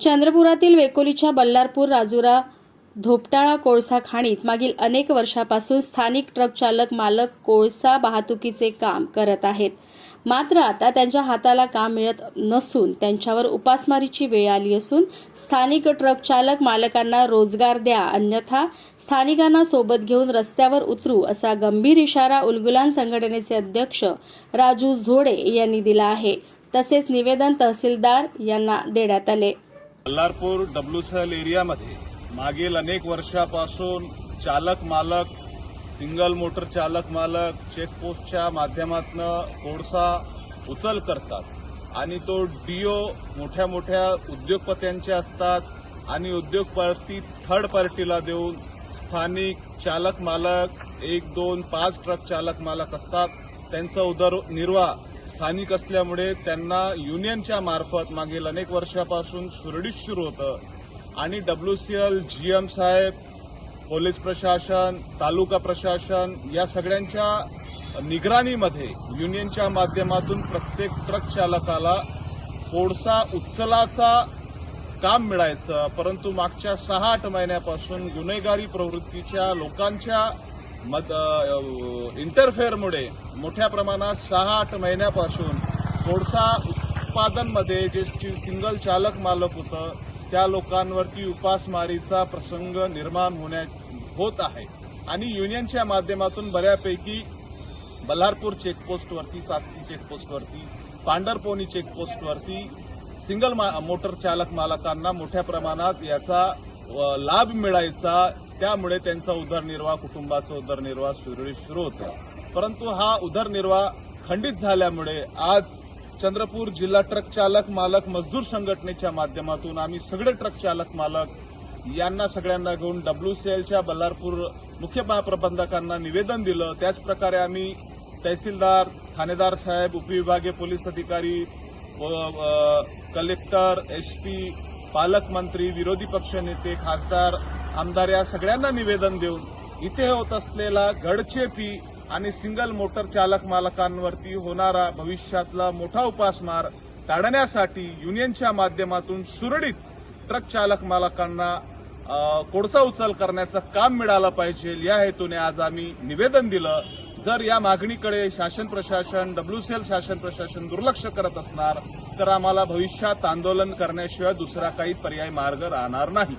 चंद्रपुरातील वेकोलीच्या बल्लारपूर राजुरा धोपटाळा कोळसा खाणीत मागील अनेक वर्षापासून स्थानिक ट्रक चालक मालक कोळसा वाहतुकीचे काम करत आहेत. मात्र आता त्यांच्या हाताला काम मिळत नसून त्यांच्यावर उपासमारीची वेळ आली असून स्थानिक ट्रक चालक मालकांना रोजगार द्या अन्यथा स्थानिकांना सोबत घेऊन रस्त्यावर उतरू असा गंभीर इशारा उलगुलान संघटनेचे अध्यक्ष राजू झोडे यांनी दिला आहे. तसेच निवेदन तहसीलदार यांना देण्यात आले. बल्लारपूर डब्ल्यूसेल एरियामध्ये मागील अनेक वर्षापासून चालक मालक सिंगल मोटर चालक मालक चेकपोस्टच्या माध्यमातून कोळसा उचल करतात. आणि तो डीओ मोठ्या मोठ्या उद्योगपत्यांचे असतात आणि उद्योगपती थर्ड पार्टीला देऊन स्थानिक चालक मालक एक दोन पाच ट्रक चालक मालक असतात. त्यांचा उदरनिर्वाह स्थानिक असल्यामुळे त्यांना युनियनच्या मार्फत मागील अनेक वर्षापासून सुरळीत सुरू होतं. आणि W C L G M साहेब पोलीस प्रशासन तालुका प्रशासन या सगळ्यांच्या निगराणीमध्ये युनियनच्या माध्यमातून प्रत्येक ट्रक चालकाला कोळसा उचलाचा काम मिळायचं. परंतु मागच्या सहा आठ महिन्यापासून गुन्हेगारी प्रवृत्तीच्या लोकांच्या मत इंटरफेअरमुळे मोठ्या प्रमाणात सहा आठ महिन्यापासून कोळसा उत्पादनमध्ये जे सिंगल चालक मालक होतं त्या लोकांवरती उपासमारीचा प्रसंग निर्माण होण्या होत आहे. आणि युनियनच्या माध्यमातून बऱ्यापैकी बल्हारपूर चेकपोस्टवरती सास्ती चेकपोस्टवरती पांढरपोनी चेकपोस्टवरती सिंगल मा मोटर चालक मालकांना मोठ्या प्रमाणात याचा लाभ मिळायचा त्यामुळे त्यांचा उदरनिर्वाह कुटुंबाचा उदरनिर्वाह सुरळीत सुरू होता. परंतु हा उदरनिर्वाह खंडित झाल्यामुळे आज चंद्रपूर जिल्हा ट्रक चालक मालक मजदूर संघटनेच्या माध्यमातून आम्ही सगळे ट्रक चालक मालक यांना सगळ्यांना घेऊन डब्ल्यूसीएलच्या बल्लारपूर मुख्य महाप्रबंधकांना निवेदन दिलं. त्याचप्रकारे आम्ही तहसीलदार ठाणेदार साहेब उपविभागीय पोलीस अधिकारी व, अ, कलेक्टर एसपी पालकमंत्री विरोधी पक्षनेते खासदार आमदार या सगळ्यांना निवेदन देऊन इथे होत असलेला गडचेपी आणि सिंगल मोटर चालक मालकांवरती होणारा भविष्यातला मोठा उपासमार टाळण्यासाठी युनियनच्या माध्यमातून सुरळीत ट्रक चालक मालकांना कोडसा कोळसा उचल करण्याचं काम मिळालं पाहिजे. या हेतूने आज आम्ही निवेदन दिलं. जर या मागणीकडे शासन प्रशासन डब्ल्यूसीएल शासन प्रशासन दुर्लक्ष करत असणार तर आम्हाला भविष्यात आंदोलन करण्याशिवाय दुसरा काही पर्याय मार्ग राहणार नाही.